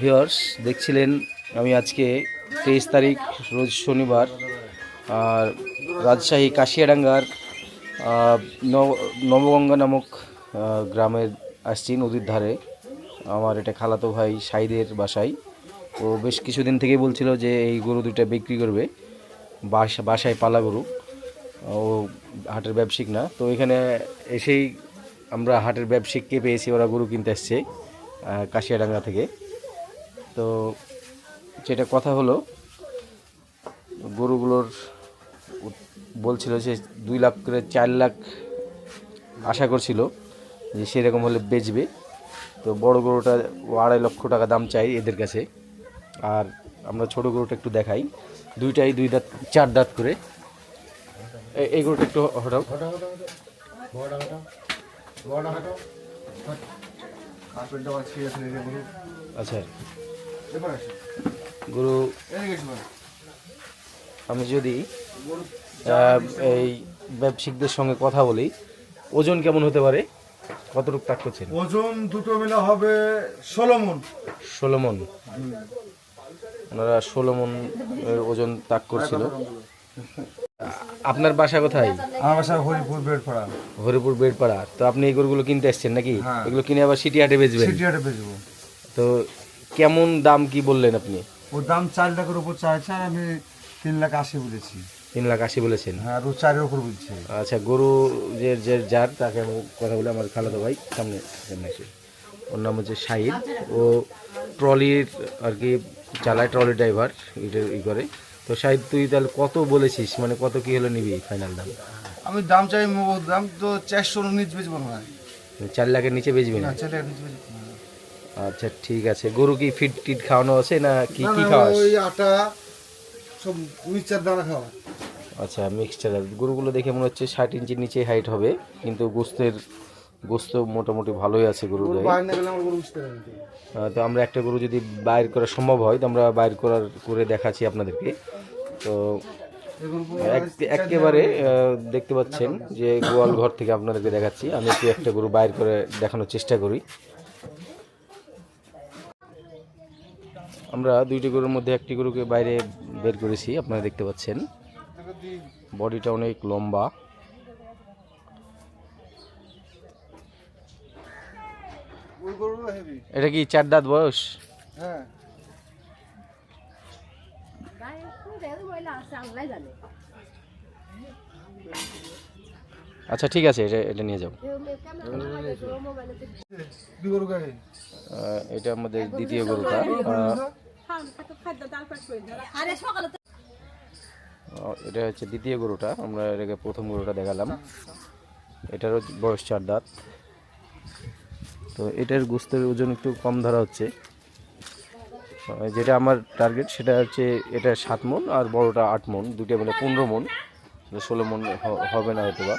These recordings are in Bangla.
ভিওর্স দেখছিলেন আমি আজকে তেইশ তারিখ, রোজ শনিবার, আর রাজশাহী কাশিয়াডাঙ্গার নব- নবগঙ্গা নামক গ্রামে আসছি নদীর ধারে। আমার এটা খালাতো ভাই সাইদের বাসায়। ও বেশ কিছুদিন থেকেই বলছিল যে এই গরু দুটো বিক্রি করবে, বাসা, বাসায় পালা গরু। ও হাটের ব্যবসায়িক না। তো এখানে এসেই আমরা হাটের ব্যবসায়িককে পেয়েছি, ওরা গরু কিনতে এসছে কাশিয়াডাঙ্গা থেকে। তো যেটা কথা হলো, গরুগুলোর বলছিল যে দুই লাখ করে চার লাখ আশা করছিল যে সেরকম হলে বেচবে। তো বড় গরুটা আড়াই লক্ষ টাকা দাম চাই এদের কাছে। আর আমরা ছোট গরুটা একটু দেখাই। দুইটাই দুই দাঁত, চার দাঁত করে। এই গরুটা একটু হঠাৎ আচ্ছা। গরু আমি যদি এই ব্যবসায়িকদের সঙ্গে কথা বলি ওজন কেমন হতে পারে? কতটুকু তাক করছেন? ওজন দুটো মিলে হবে ষোলো মন। ষোলো মন। ওনারা ষোলো মন ওজন তাক করছিল। আপনার বাসা কোথায়? আমার বাসা হরিপুর বেড়পাড়া। হরিপুর বেড়পাড়া। তো আপনি এই গরুগুলো কিনতে আসছেন নাকি? হ্যাঁ। এগুলো কিনে আবার সিটি হাটে বেচবেন? সিটিয়ারে বেচবো। তো কেমন দাম কি বললেন আপনি? ওর দাম চার লাখের উপর চাইছে আর আমি তিন লাখ আশি বলেছি। তিন লাখ আশি বলেছেন? হ্যাঁ আর ও চারের উপর বলছে। আচ্ছা গরু যে যে যার তাকে আমি কথা বলে আমার খালাতো ভাই সামনে সামনে এসে ওর নাম হচ্ছে শাহিদ ও ট্রলির আর কি চালায় ট্রলি ড্রাইভার এটা ই করে। তো শাহিদ তুই তাহলে কত বলেছিস? মানে কত কি হলো নিবি ফাইনাল দাম? আমি দাম চাই দাম তো চারশোর নিচ বেচবো না চার লাখের নিচে বেচবি না? না চার লাখের নিচ বেচবো না। আচ্ছা ঠিক আছে। গরু কি ফিট টিট খাওয়ানো আছে না কি কি না, খাওয়াস ওই আটা সব মিক্সচার দানা খাওয়া। আচ্ছা মিক্সচার। গরুগুলো দেখে মনে হচ্ছে ষাট ইঞ্চির নিচে হাইট হবে কিন্তু গোস্তের গোস্ত মোটামুটি ভালোই আছে গরুর গায়ে। বাইরে গেলে আমার গরু বুঝতে পারি তো আমরা একটা গরু যদি বাইর করা সম্ভব হয় তো আমরা বাইর করার করে দেখাচ্ছি আপনাদেরকে। তো এক- একেবারে দেখতে পাচ্ছেন যে গোয়াল ঘর থেকে আপনাদেরকে দেখাচ্ছি। আমি একটু একটা গরু বাইর করে দেখানোর চেষ্টা করি। আমরা দুইটি গরুর মধ্যে একটি গরুকে বাইরে বের করেছি আপনারা দেখতে পাচ্ছেন। বডিটা অনেক লম্বা। ওই গরুগুলো হেভি এটা কি চার দাঁত বয়স? হ্যাঁ। আচ্ছা ঠিক আছে এটা এটা নিয়ে যাও। এটা আমাদের দ্বিতীয় গরুটা। এটা হচ্ছে দ্বিতীয় গরুটা। আমরা এটাকে প্রথম গরুটা দেখালাম। এটারও বয়স চার দাঁত। তো এটার গোস্তের ওজন একটু কম ধরা হচ্ছে। যেটা আমার টার্গেট সেটা হচ্ছে এটা সাত মন আর বড়টা আট মন। দুটো মানে পনেরো মন। ষোলো মন হবে না হয়তো বা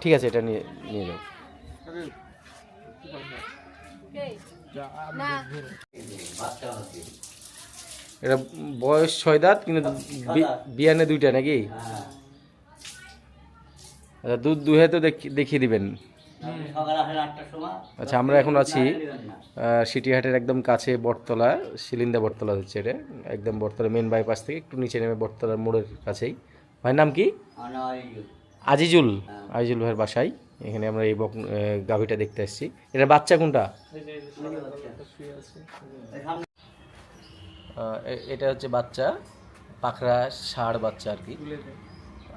ঠিক আছে, এটা নিয়ে নিয়ে যাও। এটা বয়স ছয় দাঁত কিন্তু বিয়ানে দুইটা নাকি? আচ্ছা দুধ দুহে তো দেখি- দেখিয়ে দিবেন। আচ্ছা আমরা এখন আছি সিটিহাটের একদম কাছে বটতলা শিলিন্দা বটতলা হচ্ছে এটা। একদম বটতলা মেন বাইপাস থেকে একটু নিচে নেমে বটতলার মোড়ের কাছেই। ভাইয়ের নাম কি? আজিজুল। আজিজুল ভাইয়ের বাসায়। এখানে আমরা এই বক গাভীটা দেখতে আসছি। এটা বাচ্চা কোনটা? এটা হচ্ছে বাচ্চা পাখরা ষাড় বাচ্চা আর কি।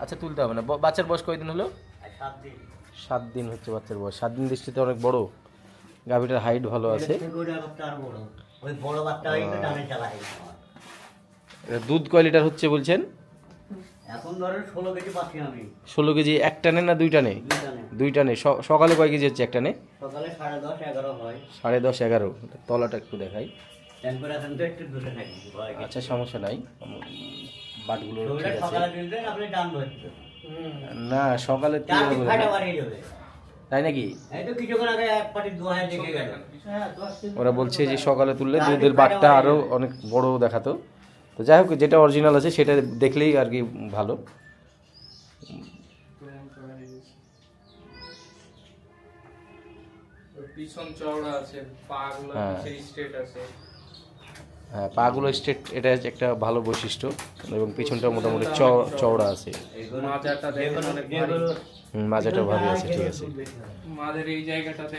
আচ্ছা তুলতে হবে না। বাচ্চার বয়স কয়দিন হলো? সাত দিন হচ্ছে বাচ্চার বয়স। সাত দিন দৃষ্টিতে অনেক বড়। গাভীটার হাইট ভালো আছে। দুধ কয় লিটার হচ্ছে বলছেন? এখন ধরেন ষোলো কেজি পাচ্ছি আমি। ষোলো কেজি এক টানে না দুই টানে? দুই টানে দুই টানে স- সকালে কয় কেজি হচ্ছে এক টানে সকালে সাড়ে দশ এগারো হয়। সাড়ে দশ এগারো। তলাটা একটু দেখাই। একটু। আচ্ছা সমস্যা নাই। বাটগুলো না সকালে তাই নাকি? ওরা বলছে যে সকালে তুললে দুধের বাটটা আরও অনেক বড় দেখাতো। তো যাই হোক যেটা অরিজিনাল আছে সেটা দেখলেই আর কি ভালো। পিছন চওড়া আছে পা গুলো হ্যাঁ। স্ট্রেট আছে। হ্যাঁ পাগুলো স্ট্রেট এটা একটা ভালো বৈশিষ্ট্য এবং পিছনটা মোটামুটি চ- চওড়া আছে। মাজাটা ভারী। ভালো আছে ঠিক আছে।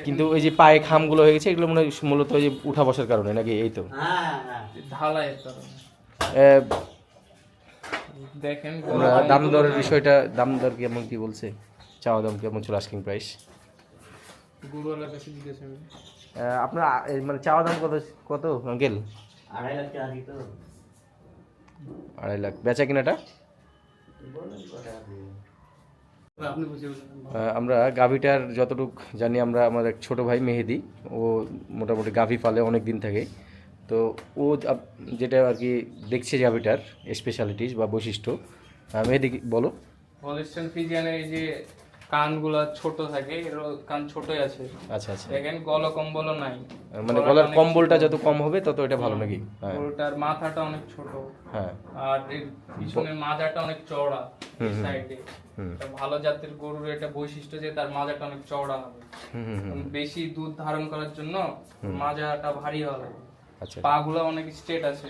কিন্তু ওই যে পায়ে খামগুলো হয়ে গেছে এগুলো মনে হয় মূলত ওই যে উঠা বসার কারণে নাকি এই তো? হ্যাঁ হ্যাঁ দেখেন দাম দরের বিষয়টা দাম দর কেমন কি বলছে চাওয়া দাম কেমন ছিল আস্কিং প্রাইস? গুরুওয়ালার কাছে জিজ্ঞেস আমি আপনার মানে চাওয়া দাম কত কত আঙ্কেল? আড়াই লাখ টাকা দিত আড়াই লাখ। বেচা কিনাটা? আমরা গাভিটার যতটুক জানি আমরা আমার এক ছোট ভাই মেহেদি। ও মোটামুটি গাভি পালে অনেক দিন থেকে। তো ও যেটা আর কি দেখছে গাভিটার স্পেশালিটিস বা বৈশিষ্ট্য মেহেদি বলো। ফিজিয়ানের এই যে কানগুলা ছোট থাকে এর কান ছোটই আছে। আচ্ছা আচ্ছা। দেখেন গল কম্বলও নাই। মানে গলার কম্বলটা যত কম হবে তত এটা ভালো নাকি? হ্যাঁ। মাথাটা অনেক ছোট। হ্যাঁ। আর এর পিছনের মাজাটা অনেক চওড়া সাইডে হুম। ভালো জাতের গরুর এটা বৈশিষ্ট্য যে তার মাজাটা অনেক চওড়া হবে। বেশি দুধ ধারণ করার জন্য মাজাটা ভারী হবে। আচ্ছা। পা গুলো অনেক স্ট্রেট আছে।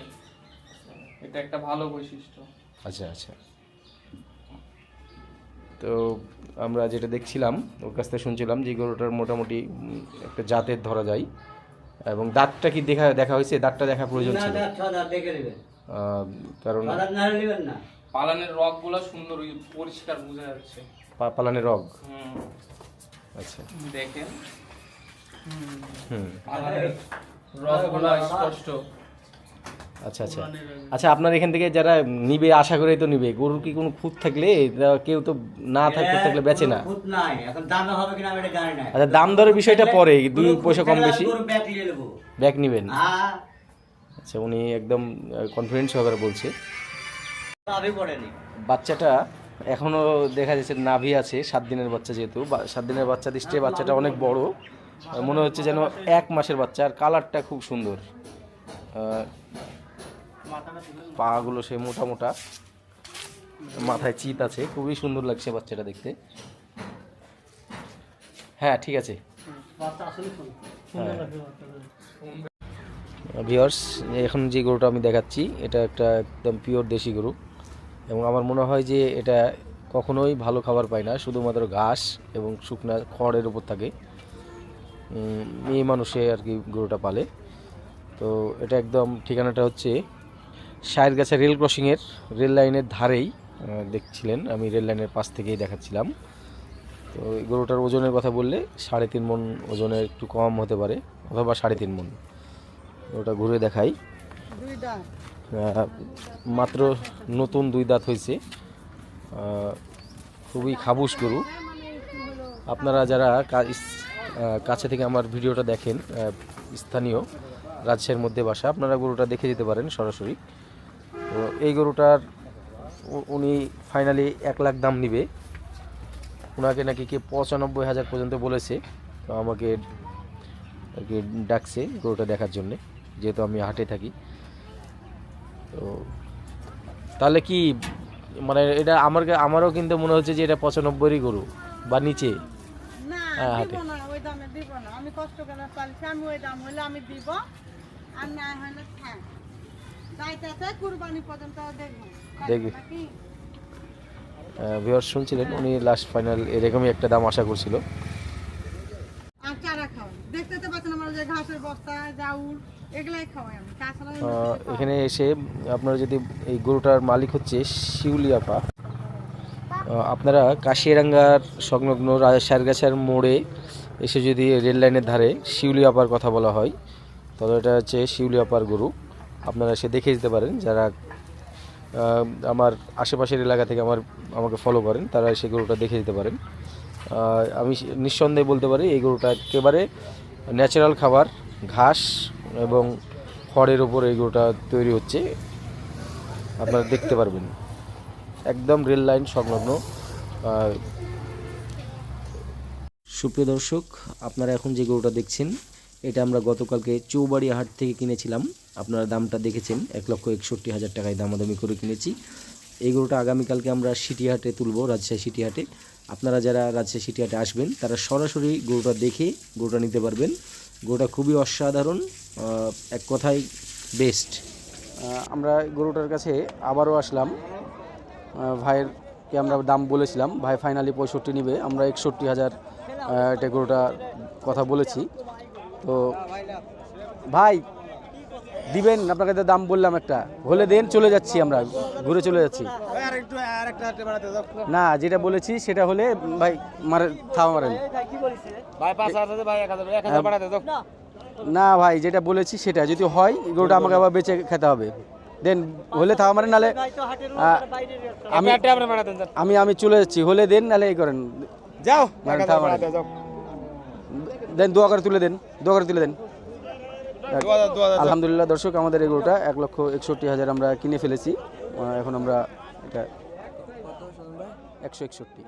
এটা একটা ভালো বৈশিষ্ট্য। আচ্ছা আচ্ছা। তো আমরা যেটা দেখছিলাম ওর কাছ থেকে শুনছিলাম যে গরুটার মোটামুটি একটা জাতের ধরা যায়। এবং দাঁতটা কি দেখা দেখা হয়েছে? দাঁতটা দেখা প্রয়োজন ছিল। কারণ পালানের রকগুলো সুন্দর পরিষ্কার বোঝা যাচ্ছে। পা- পালানের রগ? আচ্ছা। দেখেন। হুম। পালানের স্পষ্ট। আচ্ছা আচ্ছা। আচ্ছা আপনার এখান থেকে যারা নিবে আশা করেই তো নিবে। গরুর কি কোনো খুঁত থাকলে? কেউ তো না থাকতে থাকলে বেচে না। খুঁত নাই। এখন দামে হবে কিনা আমি জানি না। আচ্ছা দাম দরের বিষয়টা পরে। দুই পয়সা কম বেশি। ব্যাগ নিয়ে নেব। ব্যাগ নেবেন। হ্যাঁ আচ্ছা উনি একদম কনফিডেন্স সহকারে বলছে। বাচ্চাটা এখনও দেখা যাচ্ছে নাভি আছে সাত দিনের বাচ্চা যেহেতু। সাত দিনের বাচ্চা দৃষ্টে বাচ্চাটা অনেক বড়। মনে হচ্ছে যেন এক মাসের বাচ্চা। আর কালারটা খুব সুন্দর। পাগুলো সে মোটা মোটা মাথায় চিত আছে। খুবই সুন্দর লাগছে বাচ্চাটা দেখতে। হ্যাঁ ঠিক আছে। ভিওর্স এখন যে গরুটা আমি দেখাচ্ছি, এটা একটা একদম পিওর দেশি গরু। এবং আমার মনে হয় যে এটা কখনোই ভালো খাবার পায় না, শুধুমাত্র ঘাস এবং শুকনা খড়ের উপর থাকে। মেয়ে মানুষে আর কি গরুটা পালে। তো এটা একদম ঠিকানাটা হচ্ছে সায়েরগাছা রেল ক্রসিংয়ের রেল লাইনের ধারেই দেখছিলেন আমি রেল লাইনের পাশ থেকেই দেখাচ্ছিলাম। তো এই গরুটার ওজনের কথা বললে সাড়ে তিন মন ওজনের একটু কম হতে পারে অথবা সাড়ে তিন মন ওটা ঘুরে দেখাই। মাত্র নতুন দুই দাঁত হয়েছে। খুবই খাবুস গরু। আপনারা যারা কাছে থেকে আমার ভিডিওটা দেখেন স্থানীয় রাজশাহীর মধ্যে বাসা আপনারা গরুটা দেখে যেতে পারেন সরাসরি। তো এই গরুটার উনি ফাইনালি এক লাখ দাম নিবে। ওনাকে নাকি কে পঁচানব্বই হাজার পর্যন্ত বলেছে তো আমাকে আর কি ডাকছে গরুটা দেখার জন্যে যেহেতু আমি হাটে থাকি। তো তাহলে কি মানে এটা আমার আমারও কিন্তু মনে হচ্ছে যে এটা পঁচানব্বইয়েরই গরু বা নিচে? হ্যাঁ, হাটে। আমি কষ্ট করে আমি ওই দাম হলে আমি দিব আর না হলে থাক যাইতেছে কুরবানি পর্যন্ত দেখব। ভিওর শুনছিলেন উনি লাস্ট ফাইনাল এরকমই একটা দাম আশা করছিল। এখানে এসে আপনারা যদি এই গরুটার মালিক হচ্ছে শিউলি আপা আপনারা কাশিয়ারাঙ্গার সংলগ্ন সারগাছার মোড়ে এসে যদি রেল লাইনের ধারে শিউলি আপার কথা বলা হয় তাহলে এটা হচ্ছে শিউলি আপার গরু। আপনারা এসে দেখে যেতে পারেন, যারা আমার আশেপাশের এলাকা থেকে আমার, আমাকে ফলো করেন, তারা এসে গরুটা দেখে যেতে পারেন। আমি নিঃসন্দেহে বলতে পারি, এই গরুটা একেবারে ন্যাচারাল খাবার, ঘাস এবং খড়ের ওপর এই গরুটা তৈরি হচ্ছে। আপনারা দেখতে পারবেন। একদম রেল লাইন সংলগ্ন সুপ্রিয় দর্শক, আপনারা এখন যে গরুটা দেখছেন এটা আমরা গতকালকে চৌবাড়িয়া হাট থেকে কিনেছিলাম। আপনারা দামটা দেখেছেন, এক লক্ষ একষট্টি হাজার টাকায় দামাদামি করে কিনেছি। এই গরুটা আগামীকালকে আমরা সিটিহাটে তুলবো, রাজশাহী সিটিহাটে। আপনারা যারা রাজশাহী সিটিহাটে আসবেন, তারা সরাসরি গরুটা দেখে গরুটা নিতে পারবেন। গরুটা খুবই অসাধারণ এক কথায় বেস্ট আমরা গরুটার কাছে আবারও আসলাম। ভাইয়েরকে আমরা দাম বলেছিলাম, ভাই ফাইনালি পঁয়ষট্টি নিবে। আমরা একষট্টি হাজার এটা গরুটার কথা বলেছি। তো ভাই দিবেন আপনাকে তো দাম বললাম একটা। হলে দেন চলে যাচ্ছি আমরা ঘুরে চলে যাচ্ছি। না যেটা বলেছি সেটা হলে ভাই মারে থামা মারেন। না ভাই যেটা বলেছি সেটা যদি হয় গরুটা আমাকে আবার বেঁচে খেতে হবে। দেন হলে থামা মারেন নাহলে আমি আমি আমি চলে যাচ্ছি হলে দেন নাহলে এই করেন। যাও থামা মারেন। দেন দোয়া করে তুলে দেন দোয়া করে তুলে দেন। আলহামদুলিল্লাহ দর্শক আমাদের এই গরুটা এক লক্ষ একষট্টি হাজার আমরা কিনে ফেলেছি। এখন আমরা এটা একশো একষট্টি।